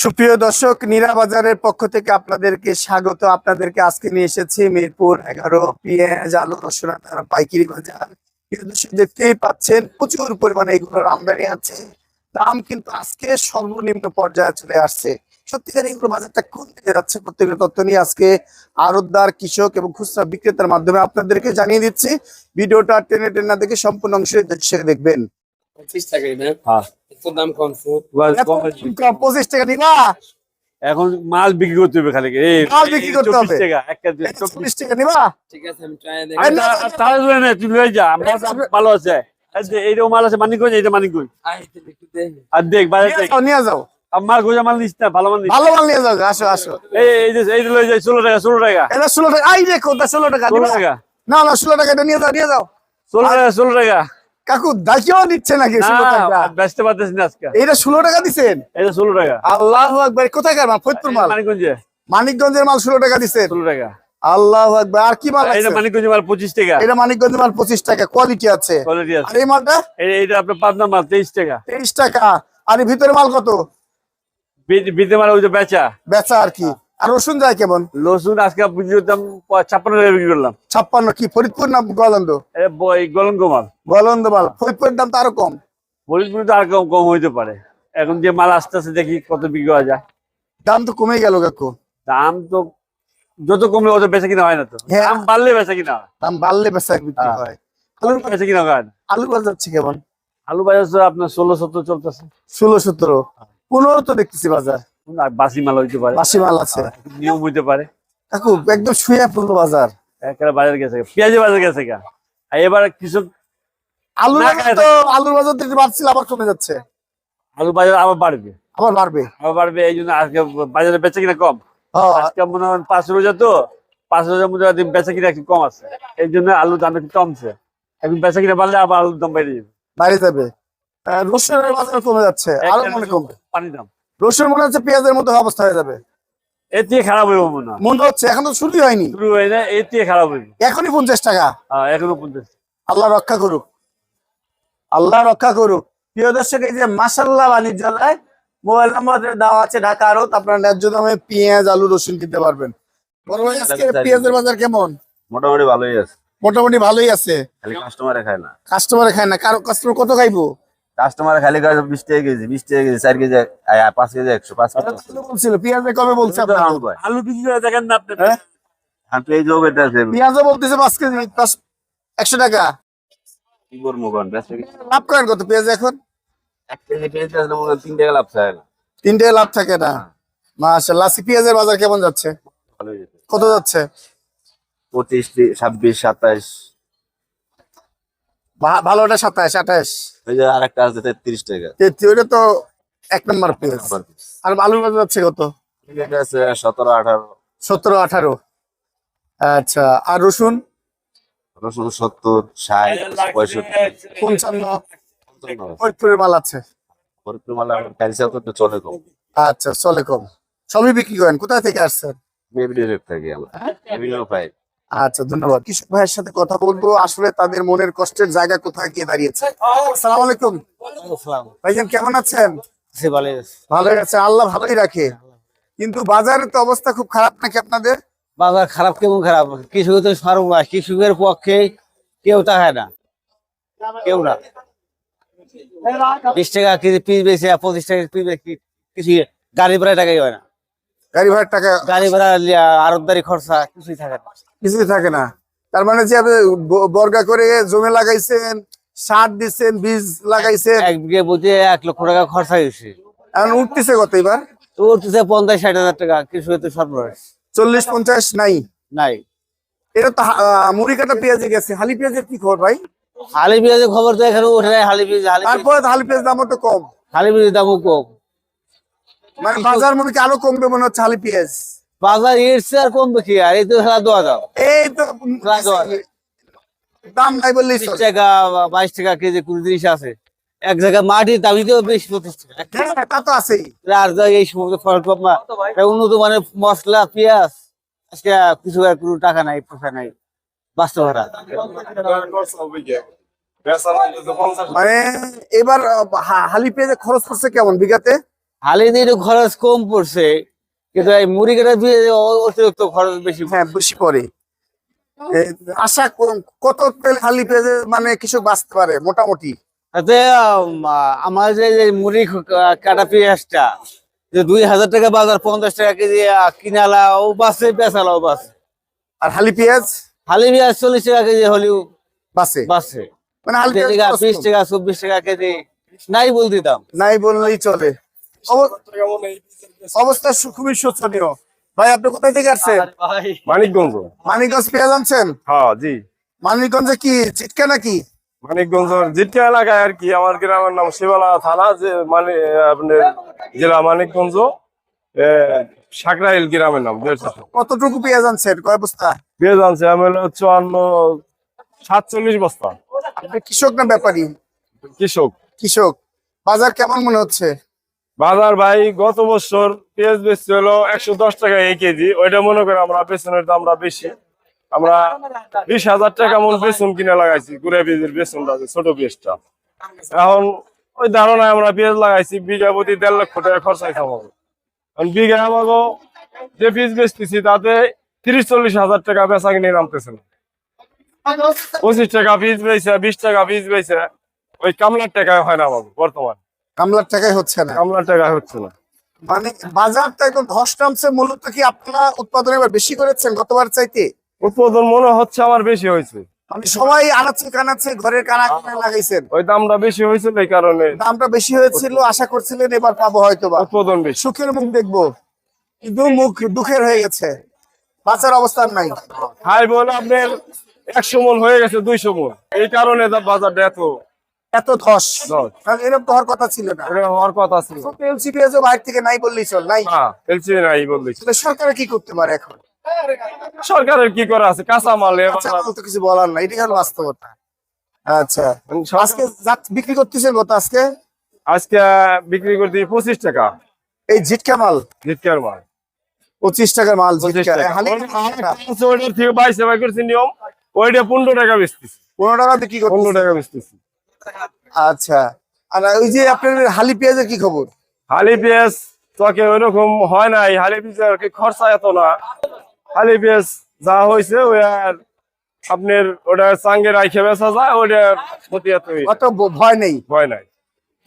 সুপ্রিয় দর্শক, নীরা বাজারের পক্ষ থেকে আপনাদেরকে স্বাগত। আপনাদেরকে আজকে নিয়ে এসেছি মিরপুর এগারো পেঁয়াজ, আলু, রসুন, আদা, পাইকারি বাজার। দেখতেই পাচ্ছেন, প্রচুর পরিমাণে এগুলোর আমদানি আছে। দাম কিন্তু আজকে সর্বনিম্ন পর্যায়ে চলে আসছে। সত্যিকার এগুলো বাজারটা কোন দিকে যাচ্ছে প্রত্যেকের তথ্য নিয়ে আজকে আড়তদার, কৃষক এবং খুচরা বিক্রেতার মাধ্যমে আপনাদেরকে জানিয়ে দিচ্ছি। ভিডিওটা টেনে টেনে দেখে সম্পূর্ণ অংশে দেখবেন। পঁচিশ হ্যাঁ। এত দাম কমছে পঁচিশ টাকা দিবা এখন মাল বিক্রি করতে হবে খালি। মাল বিক্রি করতে হবে। 24 টাকা একটা দিয়ে চব্বিশ টাকা নিবা ঠিক আছে আমি ট্রাই আরে না, তা- তাহলে তুই নে, তুই লয়ে যা আমার ভালো আছে। এই যে এইরকম মাল আছে মানিকগঞ্জ এইটা মানিকগঞ্জ আই আর দেখ বাজার নিয়ে যাও আমার গোজা মাল নিস না ভালো মাল নিস। ভালো মাল নিয়ে যাও আসো আসো। এই এই যে এই যে লয়ে যাই ষোলো টাকা ষোলো টাকা। এটা ষোলো টাকা আই দেখো ওটা ষোলো টাকা ষোলো নিবা? টাকা? না না ষোলো টাকা এটা নিয়ে যাও নিয়ে যাও। ষোলো টাকা ষোলো টাকা। কাকু দাকিও দিচ্ছে নাকি ষোলো টাকা? বেচতে পারতেছি না আজকে। এটা ষোলো টাকা দিচ্ছেন এটা ষোলো টাকা। আল্লাহ আকবার কোথায় মাল? ফরিদপুর মাল? মানিকগঞ্জে। মানিকগঞ্জের মাল ষোলো টাকা দিচ্ছে ষোলো টাকা। আল্লাহ আকবার আর কি মাল এটা আছে? মানিকগঞ্জে মাল পঁচিশ টাকা। এটা মানিকগঞ্জের মাল পঁচিশ টাকা কোয়ালিটি আছে। কোয়ালিটি আর আছে এই মালটা? এইটা আপনার পাবনা মাল তেইশ টাকা। তেইশ টাকা। আর ভিতরে মাল কত? বিদে মাল ওই যে বেচা। বেচা আর কি। আর রসুন যায় কেমন? রসুন আজকে ছাপ্পান্ন টাকা বিক্রি করলাম। ছাপ্পান্ন কি? ফরিদপুর না গলন্দ গলঙ্গ মাল। গলন্দ মাল। ফরিদপুরের দাম তো আরও কম। ফরিদপুরে তো আর কম কম হইতে পারে। এখন যে মাল আসতে আসতে দেখি কত বিক্রি হওয়া যায়। দাম তো কমে গেল কাকু দাম তো যত কমলে অত বেচা কিনা হয় না তো। হ্যাঁ। দাম বাড়লে বেচা কিনা হয়। দাম বাড়লে বেচা বিক্রি হ্যাঁ। হয়। আলুর বেচা কিনা হয়? না আলু বাজার যাচ্ছে কেমন? আলু বাজার আপনার ষোলো সত্তর চলতেছে। ষোলো সতেরো পনেরো তো দেখতেছি বাজার। আর বাসি মাল হইতে পারে। বাসি মাল আছে। নিয়ম হইতে পারে। কাকু একদম শুয়ে পড়ল বাজার। একটা বাজার গেছে পেঁয়াজের বাজার গেছে গা। এবার কিছু আলুর তো আলুর বাজার একটু বাড়ছিল আবার কমে যাচ্ছে। আলু বাজার আবার বাড়বে। আবার বাড়বে। আবার বাড়বে এই জন্য আজকে বাজারে বেচা কিনা কম। আজকে মনে হয় পাঁচ রোজা তো পাঁচ রোজার মধ্যে বেচা কিনা একটু কম আছে। এই জন্য আলুর দাম একটু কমছে। এখন বেচা কিনা বাড়লে আবার আলুর দাম বেড়ে যাবে। বাইরে যাবে। রসুনের বাজার কমে যাচ্ছে। একটা মনে কমবে। পানি দাম। রসুন মনে হচ্ছে পেঁয়াজের মতো অবস্থা হয়ে যাবে। এর থেকে খারাপ হইব মনে মনে হচ্ছে এখন তো শুরুই হয়নি। শুরু হয় না এর খারাপ হইব। এখনই পঞ্চাশ টাকা। এখনও পঞ্চাশ। আল্লাহ রক্ষা করুক। আল্লাহ রক্ষা করুক। প্রিয় দর্শক এই যে মাসাল্লাহ বাণিজ্যালয় মোবাইল নাম্বার দেওয়া আছে ঢাকা আপনারা ন্যায্য দামে পেঁয়াজ আলু রসুন কিনতে পারবেন। বড় ভাই আজকে পেঁয়াজের বাজার কেমন? মোটামুটি ভালোই আছে। মোটামুটি ভালোই আছে। খালি কাস্টমারে খায় না। কাস্টমারে খায় না। কারও কাস্টমার কত খাইবো? কাস্টমারে খালি খায় বিশ টাকা কেজি বিশ টাকা কেজি চার কেজি পাঁচ কেজি একশো পাঁচ কেজি। বলছিল পেঁয়াজে কবে বলছে আপনার? আলু বিক্রি করে দেখেন না আপনি। হ্যাঁ? আছে। পেঁয়াজও বলতেছে পাঁচ কেজি একশো টাকা। কি করব কোন? লাভ করেন কত পেঁয়াজ এখন? এক কেজি পেঁয়াজ আসলে মনে হয় তিন টাকা লাভ চায় না। তিনটে লাভ থাকে না। মাশাল্লাহ আজকে পেঁয়াজের বাজার কেমন যাচ্ছে? কত যাচ্ছে? পঁচিশ ছাব্বিশ সাতাশ ভালোটা সাতাশ আঠাশ। ওই যে আর একটা আছে তেত্রিশ টাকা। তেত্রিশ ওইটা তো এক নম্বর আবার আর আলুর বাজার যাচ্ছে কত? এটা আছে সতেরো আঠারো। সতেরো আঠারো। আচ্ছা আর রসুন? রসুন সত্তর ষাট পঁয়ষট্টি। পঞ্চান্ন। ফরিদপুরের মাল আছে? ফরিদপুর মালা ক্যালসিয়াম তো চলে কম। আচ্ছা চলে কম। সবই বিক্রি করেন? কোথা থেকে আসছেন? রেট থাকি আমরা। এভিনিউ পাই। আচ্ছা ধন্যবাদ কৃষক ভাইয়ের সাথে কথা বলব আসলে তাদের মনের কষ্টের জায়গা কোথায় গিয়ে দাঁড়িয়েছে আসসালামু আলাইকুম ভাইজান কেমন আছেন ভালো আছে আল্লাহ ভালোই রাখে কিন্তু বাজারের তো অবস্থা খুব খারাপ নাকি আপনাদের বাজার খারাপ কেমন খারাপ কৃষক তো সর্বনাশ কৃষকের পক্ষে কেউ তাকায় না কেউ না বিশ টাকা কেজি পিস বেশি পঁচিশ টাকা পিস কিছু গাড়ি ভাড়া টাকাই হয় না গাড়ি ভাড়ার টাকা গাড়ি ভাড়া আরবদারি খরচা কিছুই থাকে না কিছুই থাকে না। তার মানে যে আপনি বর্গা করে জমি লাগাইছেন সার দিচ্ছেন বীজ লাগাইছেন। এক বিঘে বুঝে এক লক্ষ টাকা খরচা হয়েছে এখন উঠতেছে কত এবার? উঠতেছে পঞ্চাশ ষাট হাজার টাকা কিছু তো সর্বনাশ। চল্লিশ পঞ্চাশ নাই? নাই। এটা তো মুড়ি কাটা পেঁয়াজে গেছে। হালি পেঁয়াজের কি খবর ভাই? হালি পেঁয়াজের খবর তো এখানে ওঠে নাই হালি পেঁয়াজ তারপরে হালি পেঁয়াজ দামও তো কম। হালি পেঁয়াজের দামও কম। মানে বাজার কি আরও কমবে মনে হচ্ছে হালি পেঁয়াজ? বাজার এসছে আর কমবে কি আর এই তো খেলা দেওয়া দাও এই তো দাম নাই বললেই বিশ টাকা বাইশ টাকা কেজি কুড়ি তিরিশ আছে। এক জায়গায় মাটির দামি তো বেশ পঁচিশ টাকা হ্যাঁ, তা তো আছেই। আর এই সমস্ত ফল উন্নত মানের মশলা পেঁয়াজ আজকে কিছু আর কোনো টাকা নাই পয়সা নাই। বাস্তব হারা মানে এবার হা- হালি পেঁয়াজে খরচ করছে কেমন বিঘাতে? হালি দিয়ে খরচ কম পড়ছে। কিন্তু এই মুড়ি কাটা দিয়ে অতিরিক্ত খরচ বেশি হ্যাঁ বেশি পড়ে। আশা কত পেলে খালি পেঁয়াজে মানে কিছু বাঁচতে পারে মোটামুটি? আমার যে মুড়ি কাটা পেঁয়াজটা যে দুই হাজার টাকা বাজার পঞ্চাশ টাকা কেজি আহ, কিনালাও বাসে বেচালাও বাসে আর হালি পেঁয়াজ? হালি পেঁয়াজ চল্লিশ টাকা কেজি হলেও বাসে বাসে মানে হালি টাকা বিশ টাকা চব্বিশ টাকা কেজি নাই বলতে দাম। নাই বললেই চলে। অবস্থা খুবই শোচনীয়। ভাই আপনি কোথায় থেকে আসছেন? মানিকগঞ্জ। মানিকগঞ্জ পেঁয়াজ আনছেন হ্যাঁ জি। মানিকগঞ্জে কি চিটকা নাকি? মানিকগঞ্জ জিটকা এলাকায় আর কি আমার গ্রামের নাম শিবালা থানা যে মানে আপনার জেলা মানিকগঞ্জ সাকরাইল গ্রামের নাম কতটুকু পেঁয়াজ আনছেন? কয় বস্তা? পেঁয়াজ আনছে আমি হলো চুয়ান্ন সাতচল্লিশ বস্তা। আপনি কৃষক না ব্যাপারী? কৃষক। কৃষক। বাজার কেমন মনে হচ্ছে? বাজার ভাই গত বছর পেঁয়াজ বেচতে হলো একশো দশ টাকা এই কেজি। ওইটা মনে করে আমরা বেসনের দামটা বেশি। আমরা বিশ হাজার টাকা মন বেসন কিনে লাগাইছি গুড়া পেঁয়াজের বেসনটা আছে, ছোট পেঁয়াজটা। এখন ওই ধারণায় আমরা পেঁয়াজ লাগাইছি বিঘা প্রতি দেড় লক্ষ টাকা খরচাই খামাবো কারণ বিঘা আমাকে যে পিস বেচতেছি তাতে তিরিশ চল্লিশ হাজার টাকা বেচা কিনে নামতেছে। না পঁচিশ টাকা পিস বেচে বিশ টাকা পিস বেচে ওই কামলার টাকায় হয় না আমাকে বর্তমান। কামলার টাকায় হচ্ছে না। কামলার টাকা হচ্ছে না। মানে বাজারটা একদম ধস নামছে মূলত কি আপনারা উৎপাদন এবার বেশি করেছেন গতবার চাইতে? উৎপাদন মনে হচ্ছে আমার বেশি হয়েছে। মানে সবাই ঘরের কানা কানা লাগাইছেন। ওই দামটা বেশি হয়েছিল এই কারণে। দামটা বেশি হয়েছিল আশা করছিলেন এবার পাবো হয়তো উৎপাদন বেশি। সুখের মুখ দেখব। কিন্তু মুখ দুঃখের হয়ে গেছে। বাঁচার অবস্থান নাই। হাই বলে আপনার একশো মন হয়ে গেছে দুইশো মন। এই কারণে বাজারটা এত এত ধস। এরকম তো হওয়ার কথা ছিল না এটা হওয়ার কথা ছিল এলসি পেঁয়াজও বাইরে থেকে নাই বললেই চল নাই হ্যাঁ এলসি নাই সরকার কি করতে পারে এখন সরকারের কি করা আছে কাঁচা মাল আচ্ছা তো কিছু বলার নাই এটাই হলো বাস্তবতা আচ্ছা আজকে বিক্রি করতেছেন কত আজকে আজকে বিক্রি করতে পঁচিশ টাকা এই ঝিটকা মাল জিতকার মাল পঁচিশ টাকার মাল থেকে বাইশ টাকা করছি নিয়ম ওইটা পনেরো টাকা বেচতেছি পনেরো টাকা বিক্রি পনেরো টাকা বেচতেছি আচ্ছা। আর ওই যে আপনার হালি পেঁয়াজের কি খবর? হালি পেঁয়াজ তোকে ওইরকম হয় নাই। হালি পেঁয়াজের কি খরচা এত না। হালি পেঁয়াজ যা হয়েছে ওই আর আপনার ওটা চাঙ্গে বেচা যায় ওটার প্রতি এত অত ভয় নেই? ভয় নাই।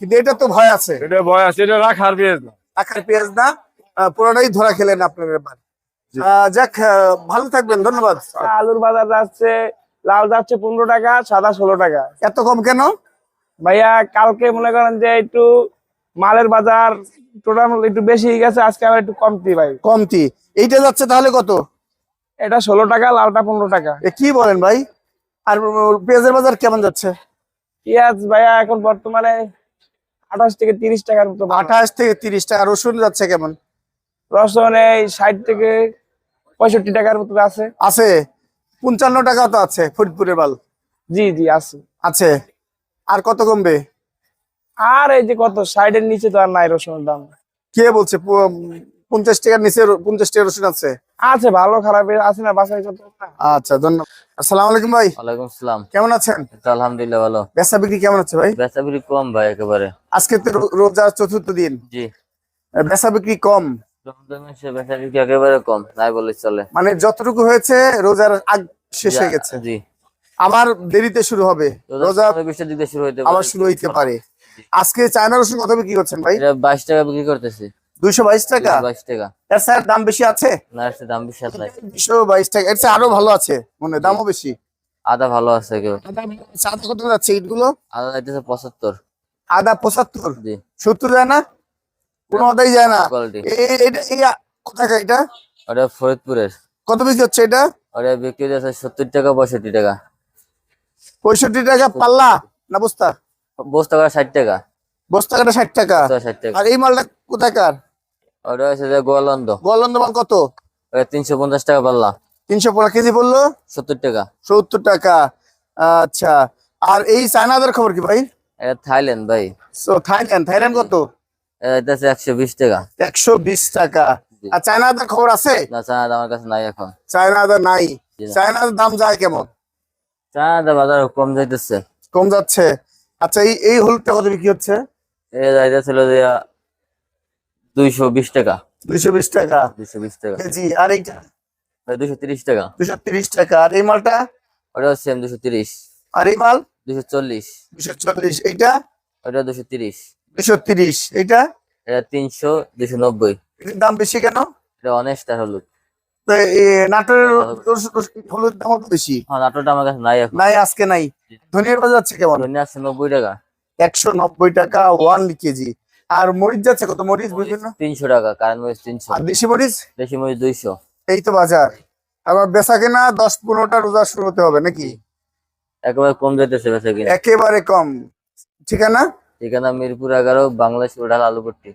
কিন্তু এটা তো ভয় আছে। এটা ভয় আছে এটা রাখার পেঁয়াজ না। আখার পেঁয়াজ না। পুরোটাই ধরা খেলেন আপনার যাক ভালো থাকবেন ধন্যবাদ। আলুর বাজার যাচ্ছে লাল যাচ্ছে পনেরো টাকা সাদা ষোলো টাকা। এত কম কেন? ভাইয়া কালকে মনে করেন যে একটু মালের বাজার টোটাল একটু বেশি হয়ে গেছে আজকে আবার একটু কমতি ভাই। কমতি। এইটা যাচ্ছে তাহলে কত? এটা ষোলো টাকা লালটা পনেরো টাকা। কি বলেন ভাই? আর পেঁয়াজের বাজার কেমন যাচ্ছে? পেঁয়াজ ভাইয়া এখন বর্তমানে আঠাশ থেকে তিরিশ টাকার মতো আঠাশ থেকে তিরিশ টাকা রসুন যাচ্ছে কেমন? রসুন এই ষাট থেকে পঁয়ষট্টি টাকার মতো আছে। আছে? পঞ্চান্ন টাকা তো আছে ফরিদপুরের মাল। জি জি আছে। আছে। আর কত কমবে? আর এই যে কত ষাটের নিচে তো আর নাই রসুনের দাম। কে বলছে? পঞ্চাশ টাকার নিচে পঞ্চাশ টাকা রসুন আছে? আছে ভালো খারাপ আছে না বাসায় আচ্ছা ধন্যবাদ। আসসালামু আলাইকুম ভাই। ওয়ালাইকুম সালাম কেমন আছেন? আলহামদুলিল্লাহ ভালো। বেচা বিক্রি কেমন আছে ভাই? বেচা বিক্রি কম ভাই একেবারে। আজকে তো রো- রোজার চতুর্থ দিন। জি। বেচা বিক্রি কম। রমজানের বেচা বিক্রি একেবারে কম নাই বলে চলে। মানে যতটুকু হয়েছে রোজার আগ শেষ হয়ে গেছে। জি। আবার দেরিতে শুরু হবে। রোজা শুরু হইতে পারে। শুরু হইতে পারে। আজকে চায়না রসুন কত বিক্রি করছেন ভাই? বাইশ টাকা বিক্রি করতেছি। দুইশো বাইশ টাকা? বাইশ টাকা। এর স্যার দাম বেশি আছে? না এর দাম বেশি আর দুইশো বাইশ টাকা। এর আরও ভালো আছে। মনে দামও বেশি। আদা ভালো আছে কেউ আদা কত যাচ্ছে ইটগুলো আদা যাইতেছে পঁচাত্তর। আদা পঁচাত্তর? সত্তর যায় না? কোনো আদাই যায় না। এটা এই কোথায় এটা? ওটা ফরিদপুরের। কত বিক্রি হচ্ছে এটা? ওটা বিক্রি যাচ্ছে সত্তর টাকা পঁয়ষট্টি টাকা। পঁয়ষট্টি টাকা পাল্লা না বস্তা? বস্তা করে ষাট টাকা। বস্তা কাটা ষাট টাকা? আর এই মালটা কোথাকার ওটা হচ্ছে যে গোয়ালন্দ। গোয়ালন্দ মাল কত? তিনশো পঞ্চাশ টাকা পাল্লা। তিনশো পনেরো কেজি বলল সত্তর টাকা। সত্তর টাকা। আচ্ছা। আর এই চায়নাদের খবর কি ভাই? থাইল্যান্ড ভাই। So Thailand. থাইল্যান্ড কত? একশো বিশ টাকা। একশো বিশ টাকা। আর চায়নাদের খবর আছে? না চায়না আমার কাছে নাই এখন। চায়নাদের নাই। চায়নাদের দাম যায় কেমন? চায়না বাজার কম যাইতেছে। কম যাচ্ছে। আচ্ছা এই এই হলুদটা কত বিক্রি হচ্ছে? এটা যাইতেছিল যে দুইশো বিশ টাকা। দুইশো বিশ টাকা। দুইশো বিশ টাকা। কেজি আর এইটা? দুইশো তিরিশ টাকা। দুশো তিরিশ টাকা। আর এই মালটা? ওটাও সেম দুশো তিরিশ। আর এই মাল? দুশো চল্লিশ। দুশো চল্লিশ। এইটা? ওটা দুশো তিরিশ। দুশো তিরিশ। এইটা? এটা তিনশো দুশো নব্বই। দাম বেশি কেন? এটা অনেস্টার হলুদ। নাটোরের হলুদ দাম বেশি। হ্যাঁ নাটোরটা আমার কাছে নাই নাই আজকে নাই। ধনিয়ার বাজার যাচ্ছে কেমন? ধন্য আছে নব্বই টাকা। একশো নব্বই টাকা ওয়ান কেজি। আর মরিচ যাচ্ছে কত? মরিচ বিভিন্ন? তিনশো টাকা মরিচ তিনশো। আর দেশি মরিচ? দেশি মরিচ দুইশো। এই তো বাজার। আবার বেচা কেনা দশ পনেরোটা রোজা শুরু হতে হবে নাকি? একেবারে কম যাইতেছে বেচা কিনা। একেবারে কম। ঠিকানা? ঠিকানা মিরপুর এগারো বাংলাদেশ উড়াল আলুপট্টি।